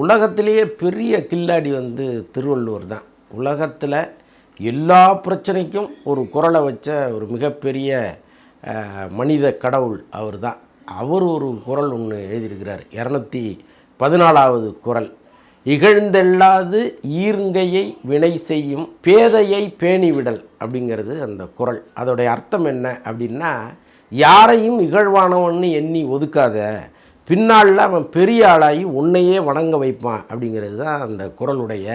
உலகத்திலேயே பெரிய கில்லாடி வந்து திருவள்ளுவர் தான். உலகத்தில் எல்லா பிரச்சனைக்கும் ஒரு குரலை வச்ச ஒரு மிகப்பெரிய மனித கடவுள் அவர் தான். அவர் ஒரு குரல் ஒன்று எழுதியிருக்கிறார். இரநூத்தி பதினாலாவது குரல். இகழ்ந்தெல்லாது ஈர்ங்கையை வினை செய்யும் பேதையை பேணிவிடல் அப்படிங்கிறது அந்த குரல். அதோடைய அர்த்தம் என்ன அப்படின்னா யாரையும் இகழ்வானவன்னு எண்ணி ஒதுக்காத பின்னாளில் அவன் பெரிய ஆளாகி உன்னையே வணங்க வைப்பான் அப்படிங்கிறது தான் அந்த குரலுடைய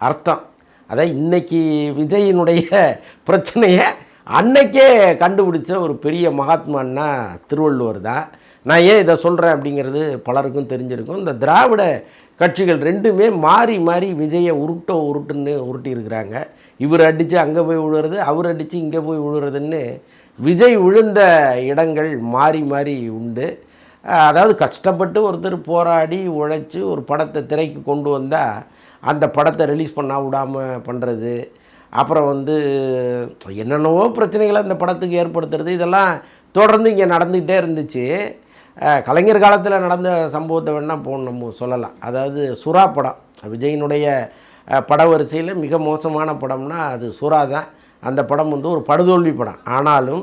அர்த்தம். அதான் இன்னைக்கு விஜயினுடைய பிரச்சனையை அன்னைக்கே கண்டுபிடிச்ச ஒரு பெரிய மகாத்மான்னா திருவள்ளுவர் தான். நான் ஏன் இதை சொல்கிறேன் அப்படிங்கிறது பலருக்கும் தெரிஞ்சிருக்கும். இந்த திராவிட கட்சிகள் ரெண்டுமே மாறி மாறி விஜயை உருட்டோ உருட்டுன்னு உருட்டி இருக்கிறாங்க இவர் அடித்து அங்கே போய் விழுறது அவர் அடித்து இங்கே போய் விழுறதுன்னு விஜய் விழுந்த இடங்கள் மாறி மாறி உண்டு. அதாவது கஷ்டப்பட்டு ஒருத்தர் போராடி உழைச்சி ஒரு படத்தை திரைக்கு கொண்டு வந்தால் அந்த படத்தை ரிலீஸ் பண்ண விடாமல் பண்ணுறது அப்புறம் வந்து என்னென்னவோ பிரச்சனைகளை அந்த படத்துக்கு ஏற்படுத்துறது. இதெல்லாம் தொடர்ந்து இங்கே நடந்துக்கிட்டே இருந்துச்சு. கலைஞர் காலத்தில் நடந்த சம்பவத்தை வேணால் போகணும் நம்ம சொல்லலாம். அதாவது சுறா படம். விஜயினுடைய பட வரிசையில் மிக மோசமான படம்னா அது சுறா தான். அந்த படம் வந்து ஒரு படுதோல்வி படம். ஆனாலும்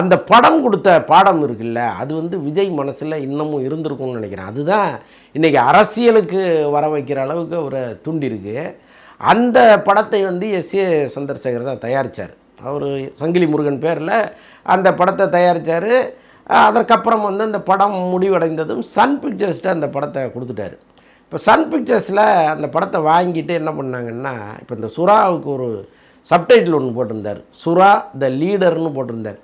அந்த படம் கொடுத்த பாடம் இருக்குல்ல அது வந்து விஜய் மனசில் இன்னமும் இருந்திருக்கும்னு நினைக்கிறேன். அதுதான் இன்றைக்கி அரசியலுக்கு வர வைக்கிற அளவுக்கு ஒரு துண்டிருக்கு அந்த படத்தை வந்து எஸ் ஏ சந்திரசேகர் தான் தயாரித்தார் அவர் சங்கிலி முருகன் பேரில் அந்த படத்தை தயாரித்தார் அதற்கப்புறம் வந்து அந்த படம் முடிவடைந்ததும் சன் பிக்சர்ஸ்ட்டு அந்த படத்தை கொடுத்துட்டாரு. இப்போ சன் பிக்சர்ஸில் அந்த படத்தை வாங்கிட்டு என்ன பண்ணாங்கன்னா இப்போ இந்த சுறாவுக்கு ஒரு சப்டைட்டில் ஒன்று போட்டிருந்தார். சுறா த லீடர்னு போட்டிருந்தார்.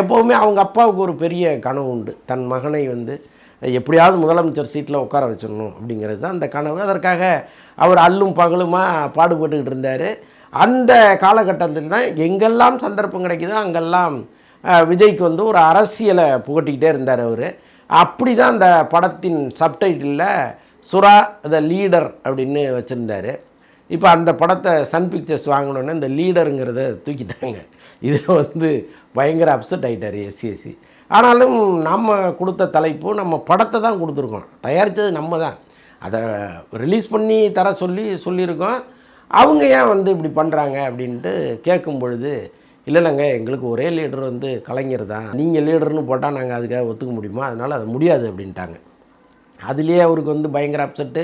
எப்போவுமே அவங்க அப்பாவுக்கு ஒரு பெரிய கனவு உண்டு. தன் மகனை வந்து எப்படியாவது முதலமைச்சர் சீட்டில் உட்கார வச்சிடணும் அப்படிங்கிறது தான் அந்த கனவு. அதற்காக அவர் அல்லும் பகலுமாக பாடுபட்டுக்கிட்டு இருந்தார். அந்த காலகட்டத்தில் தான் எங்கெல்லாம் சந்தர்ப்பம் கிடைக்குதோ அங்கெல்லாம் விஜய்க்கு வந்து ஒரு அரசியலை புகட்டிக்கிட்டே இருந்தார் அவர். அப்படி தான் அந்த படத்தின் சப்டைட்டிலில் சுறா த லீடர் அப்படின்னு வச்சுருந்தாரு. இப்போ அந்த படத்தை சன் பிக்சர்ஸ் வாங்கினோன்னே இந்த லீடருங்கிறத தூக்கிட்டாங்க. இதில் வந்து பயங்கர அப்செட் ஆகிட்டார் எஸ்சிஎஸ்சி ஆனாலும் நம்ம கொடுத்த தலைப்பு நம்ம படத்தை தான் கொடுத்துருக்கோம். தயாரித்தது நம்ம தான். அதை ரிலீஸ் பண்ணி தர சொல்லி சொல்லியிருக்கோம். அவங்க ஏன் வந்து இப்படி பண்ணுறாங்க அப்படின்ட்டு கேட்கும் பொழுது இல்லை இல்லைங்க எங்களுக்கு ஒரே லீடர் வந்து கலைஞர் தான். நீங்கள் லீடர்னு போட்டால் நாங்கள் அதுக்காக ஒத்துக்க முடியுமா? அதனால் அது முடியாது அப்படின்ட்டாங்க. அதுலேயே அவருக்கு வந்து பயங்கர அப்செட்டு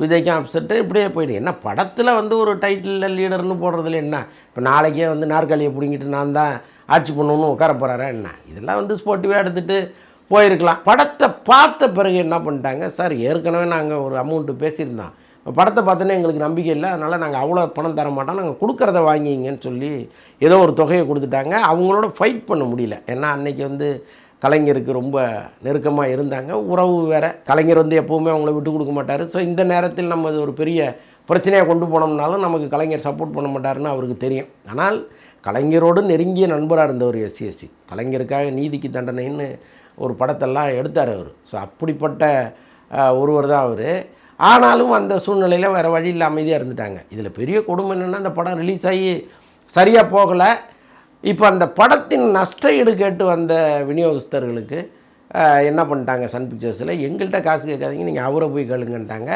விஜய்க்கும் அப்செட்டு இப்படியே போயிடுது என்ன படத்தில் வந்து ஒரு டைட்டிலில் லீடர்னு போடுறதுல என்ன? இப்போ நாளைக்கே வந்து நாற்காலியை பிடிங்கிட்டு நான் தான் ஆட்சி பண்ணணும்னு உட்கார போகிறாரா என்ன? இதெல்லாம் வந்து ஸ்போர்ட்டிவாக எடுத்துகிட்டு போயிருக்கலாம். படத்தை பார்த்த பிறகு என்ன பண்ணிட்டாங்க? சார் ஏற்கனவே நாங்கள் ஒரு அமௌண்ட்டு பேசியிருந்தோம். படத்தை பார்த்தோன்னே எங்களுக்கு நம்பிக்கை இல்லை. அதனால் நாங்கள் அவ்வளோ பணம் தர மாட்டோம். நாங்கள் கொடுக்குறத வாங்கிங்கன்னு சொல்லி ஏதோ ஒரு தொகையை கொடுத்துட்டாங்க. அவங்களோட ஃபைட் பண்ண முடியல. ஏன்னா அன்றைக்கி வந்து கலைஞருக்கு ரொம்ப நெருக்கமாக இருந்தாங்க. உறவு வேற. கலைஞர் வந்து எப்போவுமே அவங்கள விட்டு கொடுக்க மாட்டார். ஸோ இந்த நேரத்தில் நம்ம இது ஒரு பெரிய பிரச்சனையாக கொண்டு போனோம்னாலும் நமக்கு கலைஞர் சப்போர்ட் பண்ண மாட்டாருன்னு அவருக்கு தெரியும். ஆனால் கலைஞரோடு நெருங்கிய நண்பராக இருந்தவர் எஸ்சிஎஸ்சி கலைஞருக்காக நீதிக்கு தண்டனைன்னு ஒரு படத்தெல்லாம் எடுத்தார் அவர். ஸோ அப்படிப்பட்ட ஒருவர் தான் அவர். ஆனாலும் அந்த சூழ்நிலையில் வேறு வழியில் அமைதியாக இருந்துட்டாங்க. இதில் பெரிய கொடுமை என்னென்னா அந்த படம் ரிலீஸ் ஆகி சரியாக போகலை. இப்போ அந்த படத்தின் நஷ்ட ஈடு கேட்டு வந்த விநியோகஸ்தர்களுக்கு என்ன பண்ணிட்டாங்க சன் பிக்சர்ஸில் எங்கள்கிட்ட காசு கேட்காதீங்க நீங்கள் அவரை போய் கேளுங்கன்ட்டாங்க.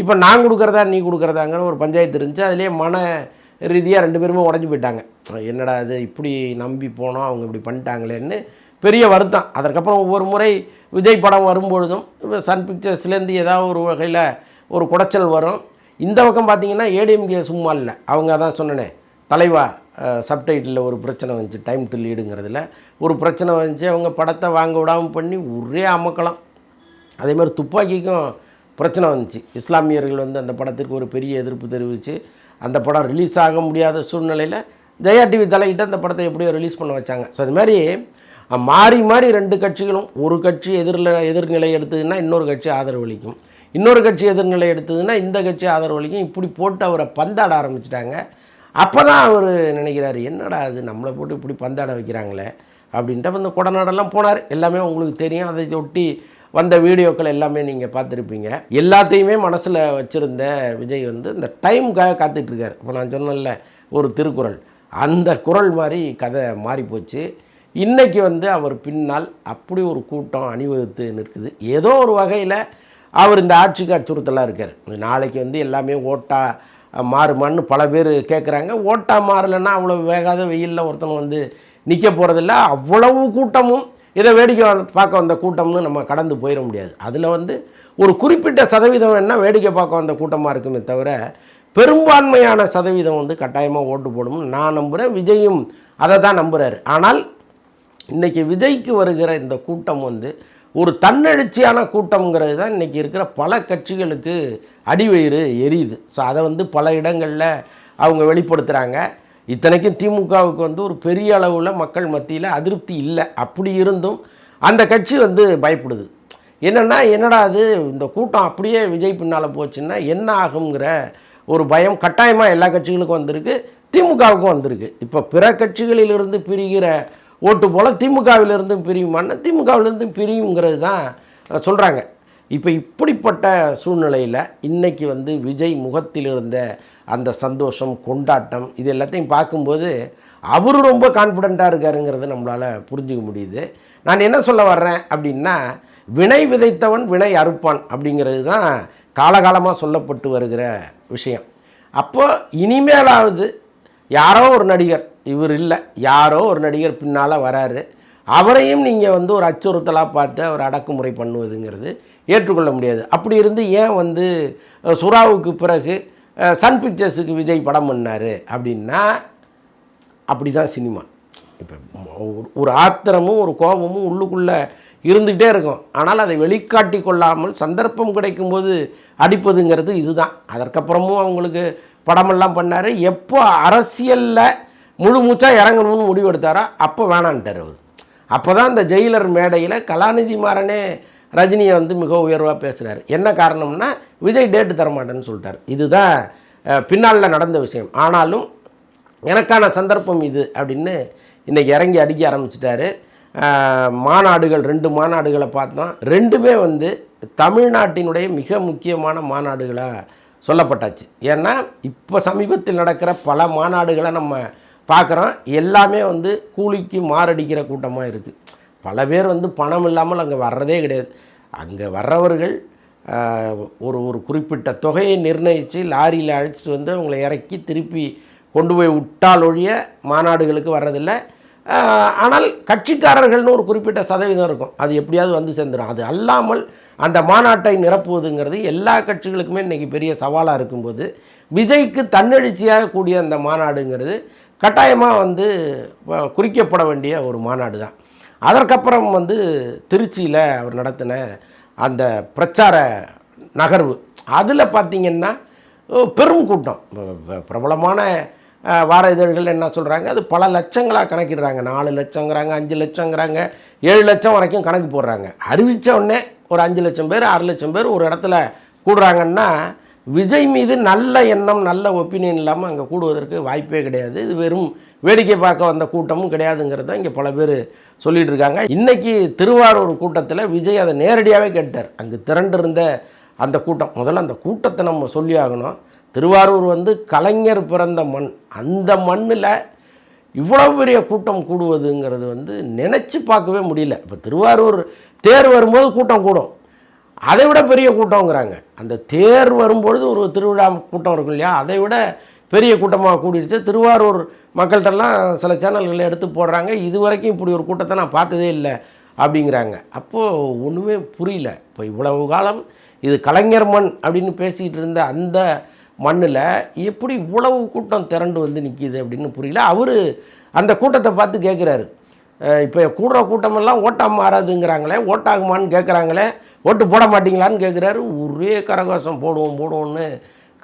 இப்போ நான் கொடுக்குறதா நீ கொடுக்குறதாங்கன்னு ஒரு பஞ்சாயத்து இருந்துச்சு. அதுலேயே மன ரீதியாக ரெண்டு பேருமே உடஞ்சி போயிட்டாங்க. என்னடா அது இப்படி நம்பி போனோம் அவங்க இப்படி பண்ணிட்டாங்களேன்னு பெரிய வருத்தம். அதற்கப்புறம் ஒவ்வொரு முறை விஜய் படம் வரும்பொழுதும் சன் பிக்சர்ஸ்லேருந்து ஏதாவது ஒரு வகையில் ஒரு குடைச்சல் வரும். இந்த பக்கம் பார்த்தீங்கன்னா ஏடிஎம்கே சும்மா இல்லை. அவங்க தான் சொன்னனே தலைவா சப்டைட்டில் ஒரு பிரச்சனை வந்துச்சு டைம் டு லீடுங்கிறதுல ஒரு பிரச்சனை வந்துச்சு அவங்க படத்தை வாங்க விடாமல் பண்ணி ஒரே அமக்கலாம். அதே மாதிரி துப்பாக்கிக்கும் பிரச்சனை வந்துச்சு. இஸ்லாமியர்கள் வந்து அந்த படத்திற்கு ஒரு பெரிய எதிர்ப்பு தெரிவித்து அந்த படம் ரிலீஸ் ஆக முடியாத சூழ்நிலையில் ஜெயா டிவி தலையிட்டு அந்த படத்தை எப்படியோ ரிலீஸ் பண்ண வச்சாங்க. ஸோ அது மாதிரி மாறி மாறி ரெண்டு கட்சிகளும் ஒரு கட்சி எதிரில் எதிர்நிலை எடுத்ததுன்னா இன்னொரு கட்சி ஆதரவளிக்கும் இன்னொரு கட்சி எதிர்நிலை எடுத்ததுன்னா இந்த கட்சி ஆதரவளிக்கும் இப்படி போட்டு அவரை பந்தாட ஆரம்பிச்சிட்டாங்க. அப்போ தான் அவர் நினைக்கிறாரு என்னடா அது நம்மளை போட்டு இப்படி பந்தாட வைக்கிறாங்களே? அப்படின்ட்டு அப்ப இந்த கொடநாடெல்லாம் போனார். எல்லாமே உங்களுக்கு தெரியும். அதை ஒட்டி வந்த வீடியோக்கள் எல்லாமே நீங்கள் பார்த்துருப்பீங்க. எல்லாத்தையுமே மனசில் வச்சுருந்த விஜய் வந்து இந்த டைமுக்காக காத்துட்ருக்கார். இப்போ நான் சொன்னேன்ல ஒரு திருக்குறள். அந்த குறள் மாதிரி கதை மாறிப்போச்சு இன்றைக்கி வந்து அவர் பின்னால் அப்படி ஒரு கூட்டம் அணிவகுத்து நிற்குது. ஏதோ ஒரு வகையில் அவர் இந்த ஆட்சிக்கு அச்சுறுத்தலாக இருக்கார். நாளைக்கு வந்து எல்லாமே ஓட்டா மாறுமான்னு பல பேர் கேட்குறாங்க ஓட்டா மாறலைன்னா அவ்வளோ வேகாத வெயிலில் ஒருத்தன் வந்து நிற்க போகிறதில்ல அவ்வளவு கூட்டமும் இதை வேடிக்கை பார்க்க வந்த கூட்டம்னு நம்ம கடந்து போயிட முடியாது. அதில் வந்து ஒரு குறிப்பிட்ட சதவீதம் என்ன வேடிக்கை பார்க்க வந்த கூட்டமாக இருக்குமே தவிர பெரும்பான்மையான சதவீதம் வந்து கட்டாயமாக ஓட்டு போடும் நான் நம்புகிறேன் விஜயும் அதை தான் நம்புகிறாரு ஆனால் இன்றைக்கி விஜய்க்கு வருகிற இந்த கூட்டம் வந்து ஒரு தன்னெழுச்சியான கூட்டம்ங்கிறது தான் இன்றைக்கி இருக்கிற பல கட்சிகளுக்கு அடிவயிறு எரியுது. ஸோ அதை வந்து பல இடங்களில் அவங்க வெளிப்படுத்துகிறாங்க இத்தனைக்கும் திமுகவுக்கு வந்து ஒரு பெரிய அளவில் மக்கள் மத்தியில் அதிருப்தி இல்லை. அப்படி இருந்தும் அந்த கட்சி வந்து பயப்படுது. என்னென்னா என்னடா அது இந்த கூட்டம் அப்படியே விஜய் பின்னால் போச்சுன்னா என்ன ஆகுங்கிற ஒரு பயம் கட்டாயமாக எல்லா கட்சிகளுக்கும் வந்திருக்கு. திமுகவுக்கும் வந்திருக்கு. இப்போ பிற கட்சிகளிலிருந்து பிரிகிற ஓட்டு போல் திமுகவிலிருந்தும் பிரியுமான்னா திமுகவிலிருந்தும் பிரியுங்கிறது தான் சொல்கிறாங்க இப்போ இப்படிப்பட்ட சூழ்நிலையில் இன்றைக்கி வந்து விஜய் முகத்தில் இருந்த அந்த சந்தோஷம் கொண்டாட்டம் இது எல்லாத்தையும் பார்க்கும்போது அவர் ரொம்ப கான்ஃபிடெண்ட்டாக இருக்காருங்கிறத நம்மளால் புரிஞ்சுக்க முடியுது. நான் என்ன சொல்ல வர்றேன் அப்படின்னா வினை விதைத்தவன் வினை அறுப்பான் அப்படிங்கிறது தான் காலகாலமாக சொல்லப்பட்டு வருகிற விஷயம். அப்போ இனிமேலாவது யாரோ ஒரு நடிகர் இவர் இல்லை யாரோ ஒரு நடிகர் பின்னால் வராரு. அவரையும் நீங்கள் வந்து ஒரு அச்சுறுத்தலாக பார்த்து அவர் அடக்குமுறை பண்ணுவதுங்கிறது ஏற்றுக்கொள்ள முடியாது. அப்படி இருந்து ஏன் வந்து சுறாவுக்கு பிறகு சன் பிக்சர்ஸுக்கு விஜய் படம் பண்ணார் அப்படின்னா அப்படி தான் சினிமா. இப்போ ஒரு ஆத்திரமும் ஒரு கோபமும் உள்ளுக்குள்ளே இருந்துகிட்டே இருக்கும். ஆனால் அதை வெளிக்காட்டி கொள்ளாமல் சந்தர்ப்பம் கிடைக்கும்போது அடிப்பதுங்கிறது இதுதான். அதற்கப்புறமும் அவங்களுக்கு படமெல்லாம் பண்ணார். எப்போ அரசியலில் முழு மூச்சாக இறங்கணும்னு முடிவு எடுத்தாரா அப்போ வேணான்ட்டார் அவர். அப்போ தான் இந்த ஜெயிலர் மேடையில் கலாநிதி மாறனே ரஜினியை வந்து மிக உயர்வாக பேசுகிறார் என்ன காரணம்னா விஜய் டேட்டு தரமாட்டேன்னு சொல்லிட்டார். இதுதான் பின்னால் நடந்த விஷயம். ஆனாலும் எனக்கான சந்தர்ப்பம் இது அப்படின்னு இன்றைக்கி இறங்கி அடிக்க ஆரம்பிச்சிட்டாரு. மாநாடுகள் ரெண்டு மாநாடுகளை பார்த்தோம். ரெண்டுமே வந்து தமிழ்நாட்டினுடைய மிக முக்கியமான மாநாடுகளாக சொல்லப்பட்டாச்சு. ஏன்னா இப்போ சமீபத்தில் நடக்கிற பல மாநாடுகளை நம்ம பார்க்குறோம் எல்லாமே வந்து கூலிக்கு மாரடிக்கிற கூட்டமாக இருக்குது பல பேர் வந்து பணம் இல்லாமல் அங்கே வர்றதே கிடையாது. அங்கே வர்றவர்கள் ஒரு ஒரு குறிப்பிட்ட தொகையை நிர்ணயித்து லாரியில் அழைச்சிட்டு வந்து அவங்கள இறக்கி திருப்பி கொண்டு போய் விட்டால் ஒழிய மாநாடுகளுக்கு வர்றதில்லை. ஆனால் கட்சிக்காரர்கள்னு ஒரு குறிப்பிட்ட சதவீதம் இருக்கும். அது எப்படியாவது வந்து சேர்ந்துடும் அது அல்லாமல் அந்த மாநாட்டை நிரப்புவதுங்கிறது எல்லா கட்சிகளுக்குமே இன்றைக்கி பெரிய சவாலாக இருக்கும்போது விஜய்க்கு தன்னெழுச்சியாக கூடிய அந்த மாநாடுங்கிறது கட்டாயமாக வந்து குறிக்கப்பட வேண்டிய ஒரு மாநாடு தான் அதற்கப்புறம் வந்து திருச்சியில் அவர் நடத்தின அந்த பிரச்சார நகர்வு. அதில் பார்த்திங்கன்னா பெரும் கூட்டம். பிரபலமான வார இதழ்கள் என்ன சொல்கிறாங்க அது பல லட்சங்களாக கணக்கிடுறாங்க. நாலு லட்சங்கிறாங்க அஞ்சு லட்சங்கிறாங்க ஏழு லட்சம் வரைக்கும் கணக்கு போடுறாங்க. அறிவித்த உடனே ஒரு அஞ்சு லட்சம் பேர் ஆறு லட்சம் பேர் ஒரு இடத்துல கூடுறாங்கன்னா விஜய் மீது நல்ல எண்ணம் நல்ல ஒப்பீனியன் இல்லாமல் அங்கே கூடுவதற்கு வாய்ப்பே கிடையாது. இது வெறும் வேடிக்கை பார்க்க வந்த கூட்டமும் கிடையாதுங்கிறத இங்கே பல பேர் சொல்லிகிட்டு இருக்காங்க இன்றைக்கி திருவாரூர் கூட்டத்தில் விஜய் அதை நேரடியாகவே கேட்டார். அங்கு திரண்டிருந்த அந்த கூட்டம் முதல்ல அந்த கூட்டத்தை நம்ம சொல்லி ஆகணும். திருவாரூர் வந்து கலைஞர் பிறந்த மண். அந்த மண்ணில் இவ்வளவு பெரிய கூட்டம் கூடுவதுங்கிறது வந்து நினச்சி பார்க்கவே முடியல. இப்போ திருவாரூர் தேர் வரும்போது கூட்டம் கூடும். அதை விட பெரிய கூட்டங்கிறாங்க அந்த தேர் வரும்பொழுது ஒரு திருவிழா கூட்டம் இருக்கும் இல்லையா? அதை விட பெரிய கூட்டமாக கூடிடுச்சு. திருவாரூர் மக்கள்கிட்டலாம் சில சேனல்களை எடுத்து போடுறாங்க. இது வரைக்கும் இப்படி ஒரு கூட்டத்தை நான் பார்த்ததே இல்லை அப்படிங்கிறாங்க. அப்போது ஒன்றுமே புரியல. இப்போ இவ்வளவு காலம் இது கலைஞர் மண் அப்படின்னு பேசிக்கிட்டு இருந்த அந்த மண்ணில் எப்படி இவ்வளவு கூட்டம் திரண்டு வந்து நிற்கிது அப்படின்னு புரியல. அவர் அந்த கூட்டத்தை பார்த்து கேட்குறாரு இப்போ கூடுற கூட்டமெல்லாம் ஓட்டாக மாறாதுங்கிறாங்களே ஓட்டாகுமான்னு கேட்குறாங்களே ஓட்டு போட மாட்டீங்களான்னு கேட்குறாரு ஒரே கரகோஷம் போடுவோம் போடுவோம்னு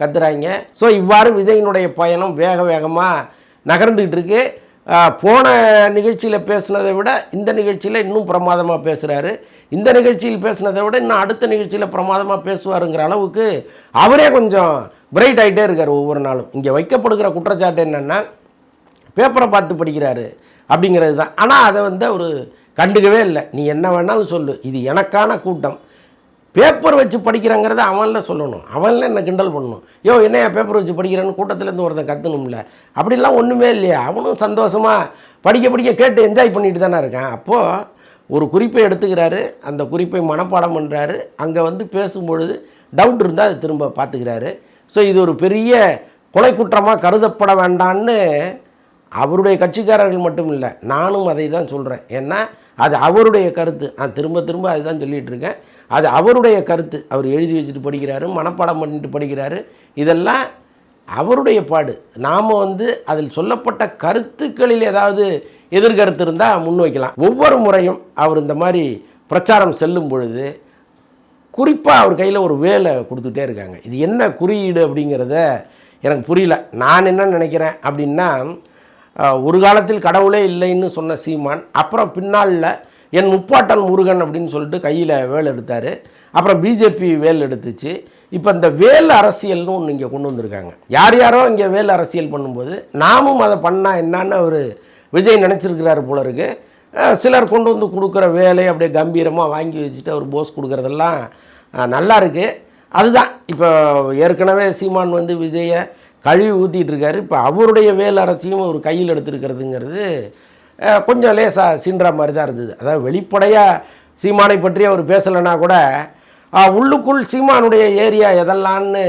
கத்துறாங்க. ஸோ இவ்வாறு விஜயினுடைய பயணம் வேக வேகமாக நகர்ந்துக்கிட்டு இருக்கு. போன நிகழ்ச்சியில் பேசுனதை விட இந்த நிகழ்ச்சியில் இன்னும் பிரமாதமாக பேசுகிறாரு இந்த நிகழ்ச்சியில் பேசுனதை விட இன்னும் அடுத்த நிகழ்ச்சியில் பிரமாதமாக பேசுவாருங்கிற அளவுக்கு அவரே கொஞ்சம் பிரைட் ஆகிட்டே இருக்கார் ஒவ்வொரு நாளும். இங்கே வைக்கப்படுகிற குற்றச்சாட்டு என்னென்னா பேப்பரை பார்த்து படிக்கிறாரு அப்படிங்கிறது தான். ஆனால் அதை வந்து அவர் கண்டுக்கவே இல்லை. நீ என்ன வேணாலும் சொல்லு. இது எனக்கான கூட்டம். பேப்பர் வச்சு படிக்கிறாங்கிறத அவன்ல சொல்லணும். அவன்ல என்ன கிண்டல் பண்ணணும்? யோ என்னையா பேப்பர் வச்சு படிக்கிறேன்னு கூட்டத்துலேருந்து ஒருத்தன் கத்தணும்ல? அப்படிலாம் ஒன்றுமே இல்லையா. அவனும் சந்தோஷமாக படிக்க படிக்க கேட்டு என்ஜாய் பண்ணிட்டு தானே இருக்கான். அப்போது ஒரு குறிப்பை எடுத்துக்கிறாரு. அந்த குறிப்பை மனப்பாடம் பண்ணுறாரு அங்கே வந்து பேசும்பொழுது டவுட் இருந்தால் அதை திரும்ப பார்த்துக்கிறாரு. ஸோ இது ஒரு பெரிய கொலை குற்றமாக கருதப்பட வேண்டான்னு அவருடைய கட்சிக்காரர்கள் மட்டும் இல்லை நானும் அதை தான் சொல்கிறேன் ஏன்னா அது அவருடைய கருத்து. நான் திரும்ப திரும்ப அதுதான் சொல்லிகிட்டு இருக்கேன். அது அவருடைய கருத்து. அவர் எழுதி வச்சுட்டு படிக்கிறாரு மனப்பாடம் பண்ணிட்டு படிக்கிறாரு. இதெல்லாம் அவருடைய பாடு. நாம் வந்து அதில் சொல்லப்பட்ட கருத்துக்களில் ஏதாவது எதிர்கருத்து இருந்தால் முன்வைக்கலாம். ஒவ்வொரு முறையும் அவர் இந்த மாதிரி பிரச்சாரம் செல்லும் பொழுது குறிப்பாக அவர் கையில் ஒரு வேலை கொடுத்துட்டே இருக்காங்க. இது என்ன குறியீடு அப்படிங்கிறத எனக்கு புரியல. நான் என்ன நினைக்கிறேன் அப்படின்னா ஒரு காலத்தில் கடவுளே இல்லைன்னு சொன்ன சீமான் அப்புறம் பின்னாளில் என் முப்பாட்டன் முருகன் அப்படின்னு சொல்லிட்டு கையில் வேல் எடுத்தார். அப்புறம் பிஜேபி வேல் எடுத்துச்சு. இப்போ இந்த வேல் அரசியல்னு ஒன்று இங்கே கொண்டு வந்திருக்காங்க. யார் யாரோ இங்கே வேல் அரசியல் பண்ணும்போது நாமும் அதை பண்ணால் என்னன்னு அவர் விஜய் நினச்சிருக்கிறாரு போல இருக்கு. சிலர் கொண்டு வந்து கொடுக்குற வேலை அப்படியே கம்பீரமாக வாங்கி வச்சுட்டு அவர் போஸ் கொடுக்குறதெல்லாம் நல்லா இருக்குது அதுதான். இப்போ ஏற்கனவே சீமான் வந்து விஜயை கழுவி ஊற்றிட்டு இருக்காரு. இப்போ அவருடைய வேல் அரசியும் ஒரு கையில் எடுத்திருக்கிறதுங்கிறது கொஞ்சம் லேசாக சீன்ற மாதிரி தான் இருந்தது. அதாவது வெளிப்படையாக சீமானை பற்றி அவர் பேசலைன்னா கூட உள்ளுக்குள் சீமானுடைய ஏரியா எதெல்லாம்னு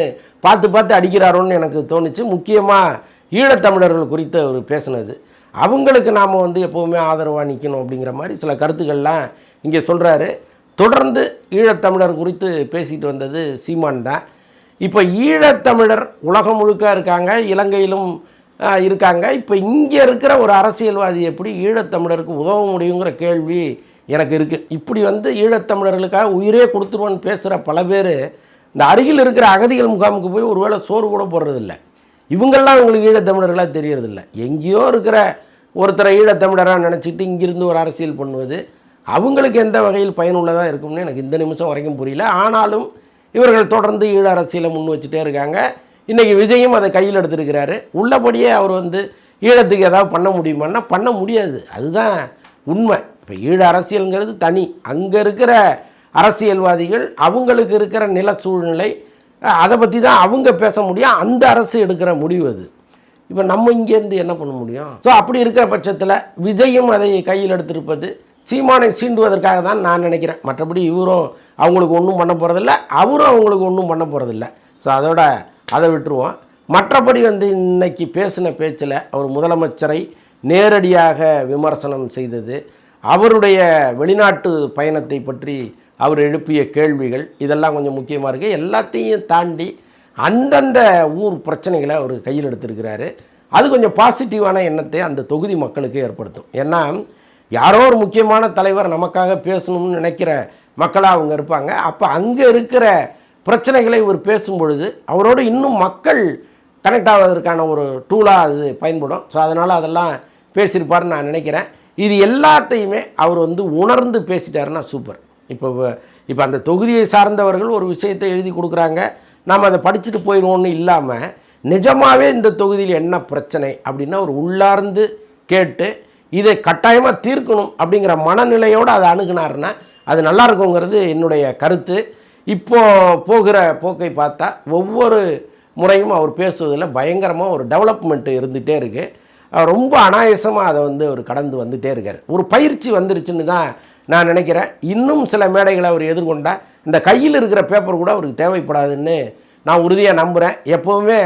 பார்த்து பார்த்து அடிக்கிறாரோன்னு எனக்கு தோணுச்சு. முக்கியமாக ஈழத்தமிழர்கள் குறித்து அவர் பேசினது. அவங்களுக்கு நாம் வந்து எப்போவுமே ஆதரவாக நிற்கணும் அப்படிங்கிற மாதிரி சில கருத்துக்கள்லாம் இங்கே சொல்கிறாரு தொடர்ந்து ஈழத்தமிழர் குறித்து பேசிட்டு வந்தது சீமான் தான். இப்போ ஈழத்தமிழர் உலகம் முழுக்க இருக்காங்க. இலங்கையிலும் இருக்காங்க. இப்போ இங்கே இருக்கிற ஒரு அரசியல்வாதி எப்படி ஈழத்தமிழருக்கு உதவ முடியுங்கிற கேள்வி எனக்கு இருக்குது இப்படி வந்து ஈழத்தமிழர்களுக்காக உயிரே கொடுத்துருவோன்னு பேசுகிற பல பேர் இந்த அருகில் இருக்கிற அகதிகள் முகாமுக்கு போய் ஒருவேளை சோறு கூட போடுறதில்ல. இவங்கெல்லாம் உங்களுக்கு ஈழத்தமிழர்களாக தெரியறதில்ல. எங்கேயோ இருக்கிற ஒருத்தரை ஈழத்தமிழராக நினச்சிக்கிட்டு இங்கிருந்து ஒரு அரசியல் பண்ணுவது அவங்களுக்கு எந்த வகையில் பயனுள்ளதாக இருக்கும்னு எனக்கு இந்த நிமிஷம் வரைக்கும் புரியல. ஆனாலும் இவர்கள் தொடர்ந்து ஈழ அரசியலை முன் வச்சுட்டே இருக்காங்க. இன்றைக்கி விஜயும் அதை கையில் எடுத்திருக்கிறாரு. உள்ளபடியே அவர் வந்து ஈழத்துக்கு ஏதாவது பண்ண முடியுமான்னா பண்ண முடியாது. அதுதான் உண்மை. இப்போ ஈழ அரசியலுங்கிறது தனி. அங்கே இருக்கிற அரசியல்வாதிகள் அவங்களுக்கு இருக்கிற நில சூழ்நிலை அதை பற்றி தான் அவங்க பேச முடியும். அந்த அரசு எடுக்கிற முடிவு அது. இப்போ நம்ம இங்கேருந்து என்ன பண்ண முடியும்? ஸோ அப்படி இருக்கிற பட்சத்தில் விஜயும் அதை கையில் எடுத்திருப்பது சீமானை சீண்டுவதற்காக தான் நான் நினைக்கிறேன். மற்றபடி இவரும் அவங்களுக்கு ஒன்றும் பண்ண போகிறதில்ல அவரும் அவங்களுக்கு ஒன்றும் பண்ண போகிறதில்ல ஸோ அதோட அதை விட்டுருவோம். மற்றபடி வந்து இன்னைக்கு பேசின பேச்சில் அவர் முதலமைச்சரை நேரடியாக விமர்சனம் செய்தது அவருடைய வெளிநாட்டு பயணத்தை பற்றி அவர் எழுப்பிய கேள்விகள் இதெல்லாம் கொஞ்சம் முக்கியமாக இருக்குது எல்லாத்தையும் தாண்டி அந்தந்த ஊர் பிரச்சனைகளை அவர் கையில் எடுத்திருக்கிறாரு. அது கொஞ்சம் பாசிட்டிவான எண்ணத்தை அந்த தொகுதி மக்களுக்கு ஏற்படுத்தும். ஏன்னா யாரோ ஒரு முக்கியமான தலைவர் நமக்காக பேசணும்னு நினைக்கிற மக்களாக அவங்க இருப்பாங்க. அப்போ அங்கே இருக்கிற பிரச்சனைகளை இவர் பேசும் பொழுது அவரோடு இன்னும் மக்கள் கனெக்ட் ஆவதற்கான ஒரு டூலாக அது பயன்படும். ஸோ அதனால் அதெல்லாம் பேசியிருப்பாருன்னு நான் நினைக்கிறேன். இது எல்லாத்தையுமே அவர் வந்து உணர்ந்து பேசிட்டாருன்னா சூப்பர் இப்போ இப்போ அந்த தொகுதியை சார்ந்தவர்கள் ஒரு விஷயத்தை எழுதி கொடுக்குறாங்க. நாம் அதை படிச்சுட்டு போயிடுவோம்னு இல்லாமல் நிஜமாகவே இந்த தொகுதியில் என்ன பிரச்சனை அப்படின்னா ஒரு உள்ளார்ந்து கேட்டு இதை கட்டாயமாக தீர்க்கணும் அப்படிங்கிற மனநிலையோடு அதை அணுகினாருன்னா அது நல்லா இருக்குங்கிறது என்னுடைய கருத்து. இப்போ போகிற போக்கை பார்த்தா ஒவ்வொரு முறையும் அவர் பேசுவதில் பயங்கரமாக ஒரு டெவலப்மெண்ட் இருந்துகிட்டே இருக்குது ரொம்ப அனாயசமாக அதை வந்து அவர் கடந்து வந்துகிட்டே இருக்கார். ஒரு பயிற்சி வந்துருச்சுன்னு தான் நான் நினைக்கிறேன். இன்னும் சில மேடைகளை அவர் எதிர்கொண்டால் இந்த கையில் இருக்கிற பேப்பர் கூட அவருக்கு தேவைப்படாதுன்னு நான் உறுதியாக நம்புகிறேன் எப்போவுமே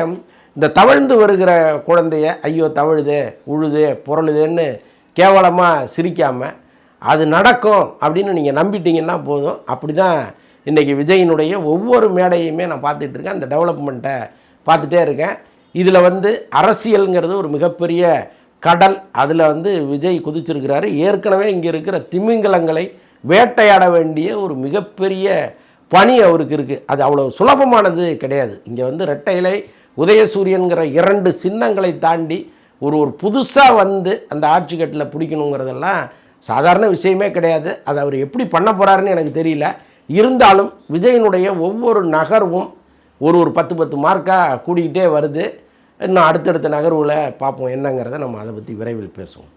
இந்த தவழ்ந்து வருகிற குழந்தைய ஐயோ தவழுது உழுது புரளுதேன்னு கேவலமாக சிரிக்காமல் அது நடக்கும் அப்படின்னு நீங்கள் நம்பிட்டீங்கன்னா போதும். அப்படி தான் இன்றைக்கி விஜயினுடைய ஒவ்வொரு மேடையுமே நான் பார்த்துட்டு இருக்கேன். அந்த டெவலப்மெண்ட்டை பார்த்துட்டே இருக்கேன். இதில் வந்து அரசியலுங்கிறது ஒரு மிகப்பெரிய கடல். அதில் வந்து விஜய் குதிச்சிருக்கிறாரு. ஏற்கனவே இங்கே இருக்கிற திமிங்கலங்களை வேட்டையாட வேண்டிய ஒரு மிகப்பெரிய பணி அவருக்கு இருக்குது அது அவ்வளோ சுலபமானது கிடையாது. இங்கே வந்து ரெட்டையிலை உதயசூரியன்கிற இரண்டு சின்னங்களை தாண்டி ஒரு ஒரு புதுசாக வந்து அந்த ஆட்சி கட்டில் பிடிக்கணுங்கிறதெல்லாம் சாதாரண விஷயமே கிடையாது. அதை அவர் எப்படி பண்ண போகிறாருன்னு எனக்கு தெரியல. இருந்தாலும் விஜயனுடைய ஒவ்வொரு நகர்வும் ஒரு ஒரு பத்து பத்து மார்க்காக கூடிக்கிட்டே வருது. இன்னும் அடுத்தடுத்த நகர்வில் பார்ப்போம் என்னங்கிறத நம்ம அதை பற்றி விரைவில் பேசுவோம்.